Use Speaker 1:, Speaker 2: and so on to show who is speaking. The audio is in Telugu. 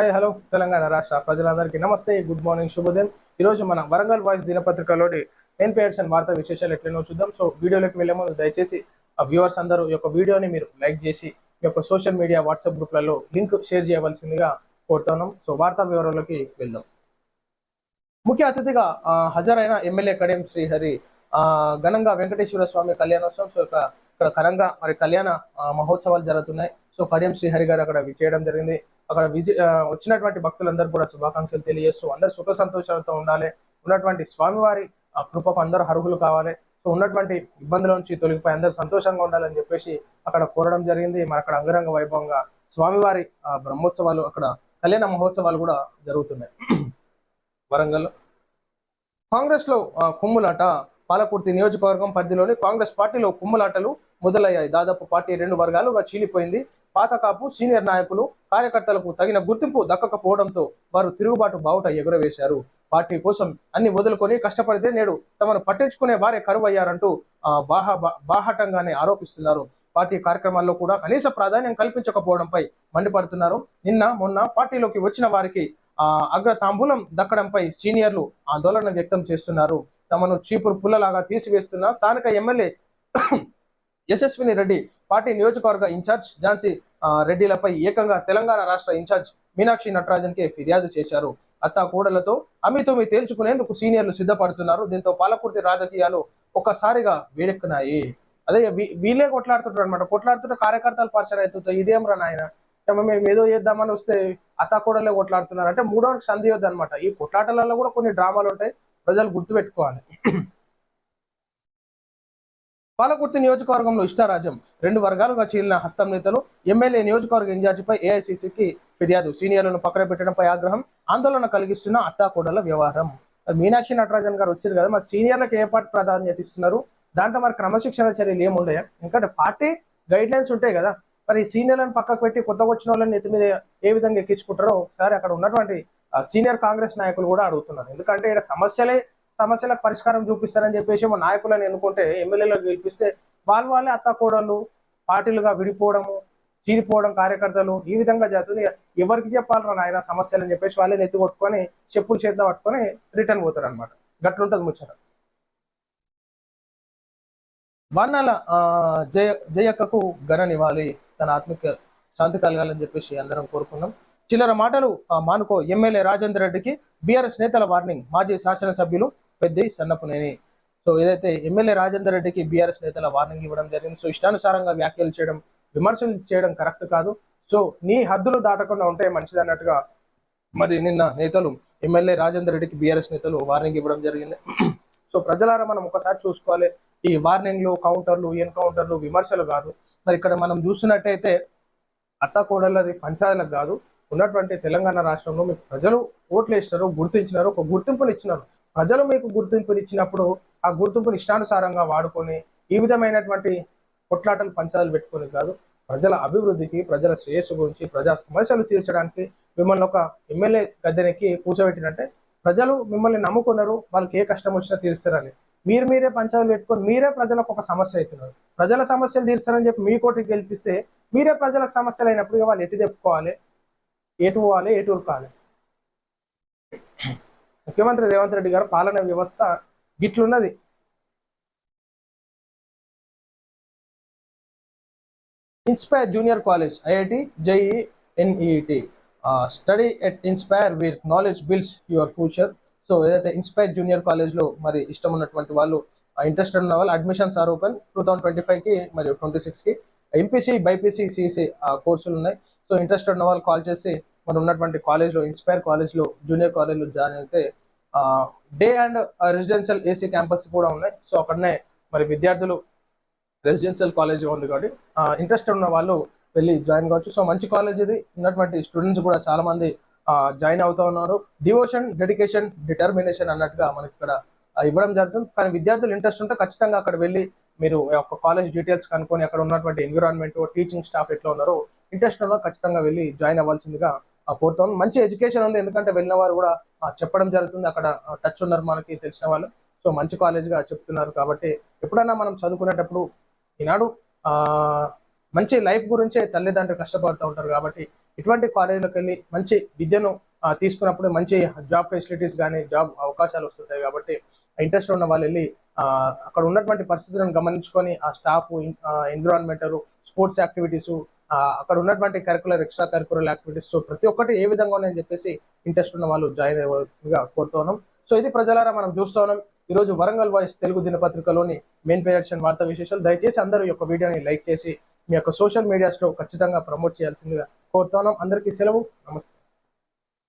Speaker 1: హాయ్ హలో తెలంగాణ రాష్ట్ర ప్రజలందరికీ నమస్తే గుడ్ మార్నింగ్ శుభోదయం. ఈరోజు మన వరంగల్ వాయిస్ దినపత్రికలోని మెయిన్ పేర్స్ వార్తా విశేషాలు ఎట్లనో చూద్దాం. సో వీడియోలోకి వెళ్ళే ముందు దయచేసి ఆ వ్యూవర్స్ అందరూ ఈ యొక్క వీడియోని మీరు లైక్ చేసి మీ యొక్క సోషల్ మీడియా వాట్సాప్ గ్రూప్లలో లింక్ షేర్ చేయవలసిందిగా కోరుతున్నాం. సో వార్తా వివరాల్లోకి వెళ్దాం. ముఖ్య అతిథిగా హాజరైన ఎమ్మెల్యే కడియం శ్రీహరి ఘనంగా వెంకటేశ్వర స్వామి కళ్యాణోత్సవం. సో ఇక్కడ ఇక్కడ ఘనంగా మరి కళ్యాణ మహోత్సవాలు జరుగుతున్నాయి. సో కడియం శ్రీహరి గారు అక్కడ విచేయడం జరిగింది. అక్కడ విజి వచ్చినటువంటి భక్తులందరూ కూడా శుభాకాంక్షలు తెలియజేస్తూ అందరూ సుఖ సంతోషాలతో ఉండాలి. ఉన్నటువంటి స్వామివారి ఆ, కృపకు అందరూ అర్హులు కావాలి. సో ఉన్నటువంటి ఇబ్బందుల నుంచి తొలగిపోయి అందరూ సంతోషంగా ఉండాలని చెప్పేసి అక్కడ కోరడం జరిగింది. మరి అక్కడ అంగరంగ వైభవంగా స్వామివారి ఆ, బ్రహ్మోత్సవాలు అక్కడ కళ్యాణ మహోత్సవాలు కూడా జరుగుతున్నాయి. వరంగల్ కాంగ్రెస్లో కుమ్ములాట పాలకుర్తి నియోజకవర్గం పరిధిలోని కాంగ్రెస్ పార్టీలో కుమ్ములాటలు మొదలయ్యాయి. దాదాపు పార్టీ రెండు వర్గాలుగా చీలిపోయింది. పాత కాపు సీనియర్ నాయకులు కార్యకర్తలకు తగిన గుర్తింపు దక్కకపోవడంతో వారు తిరుగుబాటు బావుట ఎగురవేశారు. పార్టీ కోసం అన్ని వదులుకొని కష్టపడితే నేడు తమను పట్టించుకునే వారే కరువు అయ్యారంటూ బాహటంగానే బా- బాహాటంగానే ఆరోపిస్తున్నారు. పార్టీ కార్యక్రమాల్లో కూడా కనీస ప్రాధాన్యం కల్పించకపోవడంపై మండిపడుతున్నారు. నిన్న మొన్న పార్టీలోకి వచ్చిన వారికి ఆ అగ్ర తాంబూలం దక్కడంపై సీనియర్లు ఆందోళన వ్యక్తం చేస్తున్నారు. తమను చీపురు పుల్లలాగా తీసివేస్తున్న స్థానిక ఎమ్మెల్యే యశస్విని రెడ్డి పార్టీ నియోజకవర్గ ఇన్ఛార్జ్ ఝాన్సీ రెడ్డిలపై ఏకంగా తెలంగాణ రాష్ట్ర ఇన్ఛార్జ్ మీనాక్షి నటరాజన్ కే ఫిర్యాదు చేశారు. అత్తా కూడలతో అమితోమి తేల్చుకునేందుకు సీనియర్లు సిద్ధపడుతున్నారు. దీంతో పాలకుర్తి రాజకీయాలు ఒక్కసారిగా వేడెక్కున్నాయి అదే వీళ్ళే కొట్లాడుతుంటారు అనమాట కొట్లాడుతుంటే కార్యకర్తలు పరిచయం అవుతుంది ఇదేం రా నాయన. మేము ఏదో చేద్దామని వస్తే అత్తా కూడలే కొట్లాడుతున్నారు. అంటే మూడోకి సంధి అనమాట ఈ కొట్లాటలలో కూడా కొన్ని డ్రామాలు ఉంటాయి ప్రజలు గుర్తుపెట్టుకోవాలి. పాలకుర్తి నియోజకవర్గంలో ఇష్టారాజ్యం. రెండు వర్గాలుగా చీలిన హస్తం నేతలు ఎమ్మెల్యే నియోజకవర్గ ఇన్ఛార్జిపై ఏఐసిసికి ఫిర్యాదు. సీనియర్లను పక్కన పెట్టడంపై ఆగ్రహం ఆందోళన కలిగిస్తున్న అత్తాకోడల వ్యవహారం. మీనాక్షి నటరాజన్ గారు వచ్చారు కదా మరి సీనియర్లకు ఏ పార్టీ ప్రాధాన్యత ఇస్తున్నారు? దాంట్లో మరి క్రమశిక్షణ చర్యలు ఏముండయా? ఎందుకంటే పార్టీ గైడ్ లైన్స్ ఉంటాయి కదా మరి సీనియర్లను పక్కకు పెట్టి కొత్తగా వచ్చిన వాళ్ళని నెత్తి మీద ఏ విధంగా ఎక్కించుకుంటారో ఒకసారి అక్కడ ఉన్నటువంటి సీనియర్ కాంగ్రెస్ నాయకులు కూడా అడుగుతున్నారు. ఎందుకంటే ఇక్కడ సమస్యలే సమస్యలకు పరిష్కారం చూపిస్తారని చెప్పేసి మా నాయకులను ఎన్నుకుంటే ఎమ్మెల్యేలకు గెలిపిస్తే వాళ్ళ వాళ్ళే అత్తకోడళ్ళు పార్టీలుగా విడిపోవడము చీరిపోవడం కార్యకర్తలు ఈ విధంగా జరుగుతుంది. ఎవరికి చెప్పాలరా నాయన సమస్యలు అని చెప్పేసి వాళ్ళే నెత్తి కొట్టుకొని చెప్పులు చేద్దాం పట్టుకొని రిటర్న్ పోతారు అనమాట గట్లుంటుంది ముచ్చట. వాన్నాల జయ జయక్కకు ఘననివ్వాలి తన ఆత్మిక శాంతి కలగాలని చెప్పేసి అందరం కోరుకున్నాం. చిల్లర మాటలు మానుకో ఎమ్మెల్యే రాజేందర్ రెడ్డికి బీఆర్ఎస్ నేతల వార్నింగ్ మాజీ శాసనసభ్యులు పెద్ది సన్నపునేని. సో ఏదైతే ఎమ్మెల్యే రాజేందర్ రెడ్డికి బీఆర్ఎస్ నేతల వార్నింగ్ ఇవ్వడం జరిగింది. సో ఇష్టానుసారంగా వ్యాఖ్యలు చేయడం విమర్శలు చేయడం కరెక్ట్ కాదు. సో నీ హద్దులు దాటకుండా ఉంటే మంచిది అన్నట్టుగా మరి నిన్న నేతలు ఎమ్మెల్యే రాజేందర్ రెడ్డికి బీఆర్ఎస్ నేతలు వార్నింగ్ ఇవ్వడం జరిగింది. సో ప్రజలారా మనం ఒకసారి చూసుకోవాలి. ఈ వార్నింగ్లు కౌంటర్లు ఎన్కౌంటర్లు విమర్శలు కాదు. మరి ఇక్కడ మనం చూస్తున్నట్టయితే అత్తకోడలది పంచాయతీలకు కాదు. ఉన్నటువంటి తెలంగాణ రాష్ట్రంలో మీకు ప్రజలు ఓట్లు వేసినారు గుర్తించినారు ఒక గుర్తింపుని ఇచ్చినారు ప్రజలు మీకు గుర్తింపుని ఇచ్చినప్పుడు ఆ గుర్తింపుని ఇష్టానుసారంగా వాడుకొని ఈ విధమైనటువంటి కొట్లాటలు పంచాలు పెట్టుకుని కాదు ప్రజల అభివృద్ధికి ప్రజల శ్రేయస్సు గురించి ప్రజా సమస్యలు తీర్చడానికి మిమ్మల్ని ఒక ఎమ్మెల్యే గద్దెనికి కూర్చోబెట్టినంటే ప్రజలు మిమ్మల్ని నమ్ముకున్నారు వాళ్ళకి ఏ కష్టం వచ్చినా తీరుస్తారని. మీరు మీరే పంచాయతీలు పెట్టుకొని మీరే ప్రజలకు ఒక సమస్య అవుతున్నారు ప్రజల సమస్యలు తీరుస్తారని చెప్పి మీ కోటికి గెలిపిస్తే మీరే ప్రజలకు సమస్యలు అయినప్పుడు వాళ్ళు ఎటు చెప్పుకోవాలి? ఎటు పోవాలి? ఎటు ఉరుకోవాలి ముఖ్యమంత్రి రేవంత్ రెడ్డి గారు పాలన వ్యవస్థ గిట్లున్నది. Inspire junior college IIT JEE NEET study at inspire with knowledge builds your future so ఏదైతే ఇన్స్పైర్ జూనియర్ కాలేజ్లో మరి ఇష్టం ఉన్నటువంటి వాళ్ళు ఇంట్రెస్టెడ్ ఉన్న వాళ్ళు admissions are open two thousand twenty ఫైవ్కి మరియు ట్వంటీ సిక్స్కి ఎంపీసీ బైపీసీ సిసి కోర్సులు ఉన్నాయి. సో ఇంట్రెస్టెడ్ ఉన్న వాళ్ళు కాల్ చేసి మరి ఉన్నటువంటి కాలేజ్లో ఇన్స్పైర్ కాలేజ్లో జూనియర్ కాలేజ్లో జాయిన్ అయితే day and residential AC campus కూడా ఉన్నాయి. సో అక్కడనే మరి విద్యార్థులు రెసిడెన్షియల్ కాలేజ్ ఉంది కాబట్టి ఇంట్రెస్ట్ ఉన్న వాళ్ళు వెళ్ళి జాయిన్ కావచ్చు. సో మంచి కాలేజ్ ఇది. ఉన్నటువంటి స్టూడెంట్స్ కూడా చాలా మంది జాయిన్ అవుతా ఉన్నారు. డివోషన్ డెడికేషన్ డిటర్మినేషన్ అన్నట్టుగా మనకి ఇక్కడ ఇవ్వడం జరుగుతుంది. కానీ విద్యార్థులు ఇంట్రెస్ట్ ఉంటే ఖచ్చితంగా అక్కడ వెళ్ళి మీరు ఒక కాలేజ్ డీటెయిల్స్ కనుక్కొని అక్కడ ఉన్నటువంటి ఎన్విరాన్మెంట్ టీచింగ్ స్టాఫ్ ఎట్లా ఉన్నారో ఇంట్రెస్ట్ ఉన్నా ఖచ్చితంగా వెళ్ళి జాయిన్ అవ్వాల్సిందిగా కోరుతాం మంచి ఎడ్యుకేషన్ ఉంది. ఎందుకంటే వెళ్ళిన వారు కూడా చెప్పడం జరుగుతుంది. అక్కడ టచ్ ఉన్నారు మనకి తెలిసిన వాళ్ళు. సో మంచి కాలేజ్గా చెప్తున్నారు కాబట్టి ఎప్పుడైనా మనం చదువుకునేటప్పుడు ఈనాడు ఆ మంచి లైఫ్ గురించే తల్లిదండ్రులు కష్టపడుతూ ఉంటారు కాబట్టి ఇటువంటి కాలేజీలకు వెళ్ళి మంచి విద్యను తీసుకున్నప్పుడు మంచి జాబ్ ఫెసిలిటీస్ కానీ జాబ్ అవకాశాలు వస్తుంటాయి కాబట్టి ఇంట్రెస్ట్ ఉన్న వాళ్ళు వెళ్ళి అక్కడ ఉన్నటువంటి పరిస్థితులను గమనించుకొని ఆ స్టాఫ్ ఎన్విరాన్మెంట్ స్పోర్ట్స్ యాక్టివిటీస్ అక్కడ ఉన్నటువంటి కరికులర్ ఎక్స్ట్రా కరికులర్ యాక్టివిటీస్ ప్రతి ఒక్కటి ఏ విధంగా ఉన్నాయని చెప్పేసి ఇంట్రెస్ట్ ఉన్న వాళ్ళు జాయిన్ అవ్వాల్సిందిగా కోరుతున్నాం సో ఇది ప్రజలారా మనం చూస్తూ ఉన్నాం. ఈ రోజు వరంగల్ వాయిస్ తెలుగు దినపత్రికలోని మెయిన్ పేజ్ వార్తా విశేషాలు. దయచేసి అందరూ ఈ యొక్క వీడియోని లైక్ చేసి మీ యొక్క సోషల్ మీడియాస్లో ఖచ్చితంగా ప్రమోట్ చేయాల్సిందిగా కోరుతున్నాం అందరికీ సెలవు. నమస్తే.